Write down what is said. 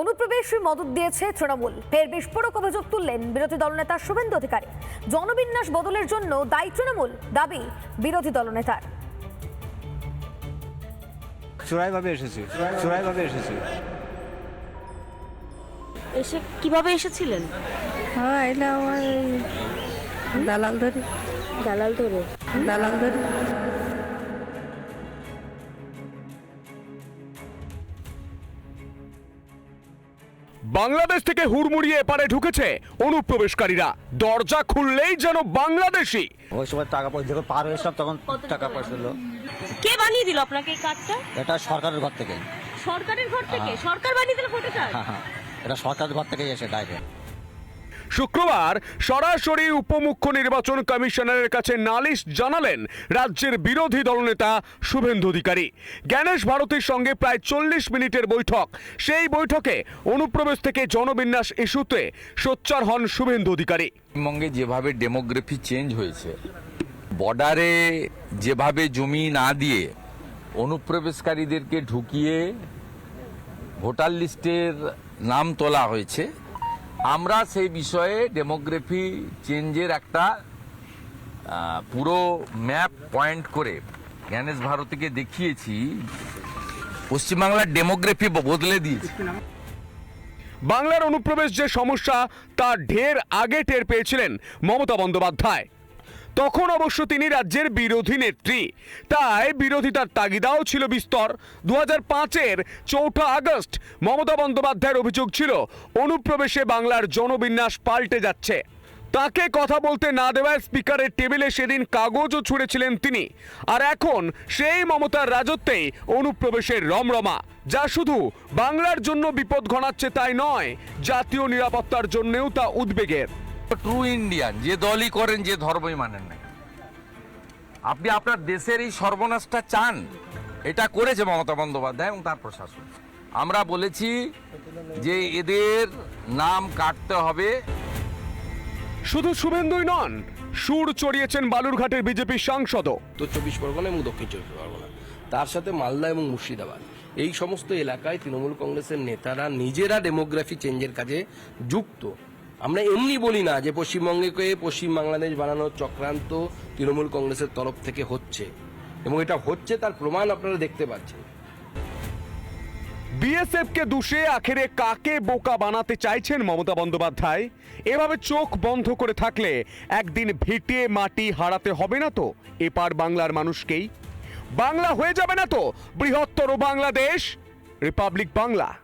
অনুপ্রবেশে মদত দিয়েছে তৃণমূল। ফের বিস্ফোরক অভিযোগ তুললেন বিরোধী দলনেতা শুভেন্দু অধিকারী। জনবিন্যাস বদলের জন্য দায়ী তৃণমূল দাবি বিরোধী দলনেতার। চোরাইভাবে এসেছি চোরাইভাবে এসেছি। এসে কীভাবে এসেছিলেন? হ্যাঁ এটা আমার দালাল ধরে। দালাল ধরে? দালাল ধরে। বাংলাদেশ থেকে হুড়মুড়িয়ে এপারে ঢুকেছে অনুপ্রবেশকারীরা। দরজা খুললেই যেন বাংলাদেশি। ওই সময় টাকা পয়সা যখন পার হয়ে সব তখন টাকা পয়সা দিল কে বানিয়ে দিল আপনাকে এই কার্ডটা এটা সরকারের ঘর থেকে। সরকারের ঘর থেকে? সরকার বানিয়ে দিল ফটোটা? হ্যাঁ হ্যাঁ। এটা সরকারের ঘর থেকেই এসে ডাইরেক্ট শুক্রবার সরাসরি উপমুখ্য নির্বাচন কমিশনারের কাছে নালিশ জানালেন রাজ্যের বিরোধী দলনেতা শুভেন্দু অধিকারী। জ্ঞানেশ ভারতীর সঙ্গে প্রায় চল্লিশ মিনিটের বৈঠক। সেই বৈঠকে অনুপ্রবেশ থেকে জনবিন্যাস ইস্যুতে সোচ্চার হন শুভেন্দু অধিকারী। পশ্চিমবঙ্গে যেভাবে ডেমোগ্রাফি চেঞ্জ হয়েছে, বর্ডারে যেভাবে জমি না দিয়ে অনুপ্রবেশকারীদেরকে ঢুকিয়ে ভোটার লিস্টের নাম তোলা হয়েছে আমরা সেই বিষয়ে ডেমোগ্রাফি চেঞ্জের একটা পুরো ম্যাপ পয়েন্ট করে জ্ঞানেশ ভারতীকে দেখিয়েছি। পশ্চিমবাংলার ডেমোগ্রাফি বদলে দিয়েছে। বাংলার অনুপ্রবেশ যে সমস্যা, তা ঢের আগে টের পেয়েছিলেন মমতা বন্দ্যোপাধ্যায়। তখন অবশ্য তিনি রাজ্যের বিরোধী নেত্রী। তাই বিরোধিতার তাগিদাও ছিল বিস্তর। দু হাজার পাঁচের চৌঠা আগস্ট মমতা বন্দ্যোপাধ্যায়ের অভিযোগ ছিল, অনুপ্রবেশে বাংলার জনবিন্যাস পাল্টে যাচ্ছে। তাকে কথা বলতে না দেওয়ায় স্পিকারের টেবিলে সেদিন কাগজও ছুঁড়েছিলেন তিনি। আর এখন সেই মমতার রাজত্বেই অনুপ্রবেশের রমরমা, যা শুধু বাংলার জন্য বিপদ ঘনাচ্ছে তাই নয়, জাতীয় নিরাপত্তার জন্যেও তা উদ্বেগের। ট্রু ইন্ডিয়ান যে দলই করেন যে ধর্মই মানেন না আপনি আপনার দেশের এই সর্বনাশটা চান। এটা করেছে মমতা বন্দ্যোপাধ্যায় এবং তার প্রশাসন। আমরা বলেছি যে এদের নাম কাটতে হবে। শুধু শুভেন্দুই নন সুর চড়িয়েছেন বালুরঘাটের বিজেপি সাংসদও। উত্তর চব্বিশ পরগনা এবং দক্ষিণ চব্বিশ পরগনা তার সাথে মালদা এবং মুর্শিদাবাদ। এই সমস্ত এলাকায় তৃণমূল কংগ্রেসের নেতারা নিজেরা ডেমোগ্রাফি চেঞ্জের কাজে যুক্ত। আমরা এমনি বলি না যে পশ্চিমবঙ্গকে পশ্চিম বাংলাদেশ বানানোর চক্রান্ত তৃণমূল কংগ্রেসের তরফ থেকে হচ্ছে। এবং এটা হচ্ছে তার প্রমাণ আপনারা দেখতে পাচ্ছেন। বিএসএফ কে দুষে, আখেরে কাকে বোকা বানাতে চাইছেন মমতা বন্দ্যোপাধ্যায়? এভাবে চোখ বন্ধ করে থাকলে একদিন ভিটে মাটি হারাতে হবে না তো? এপার বাংলার মানুষকেই। বাংলা হয়ে যাবে না তো? বৃহত্তর বাংলাদেশ, রিপাবলিক বাংলা।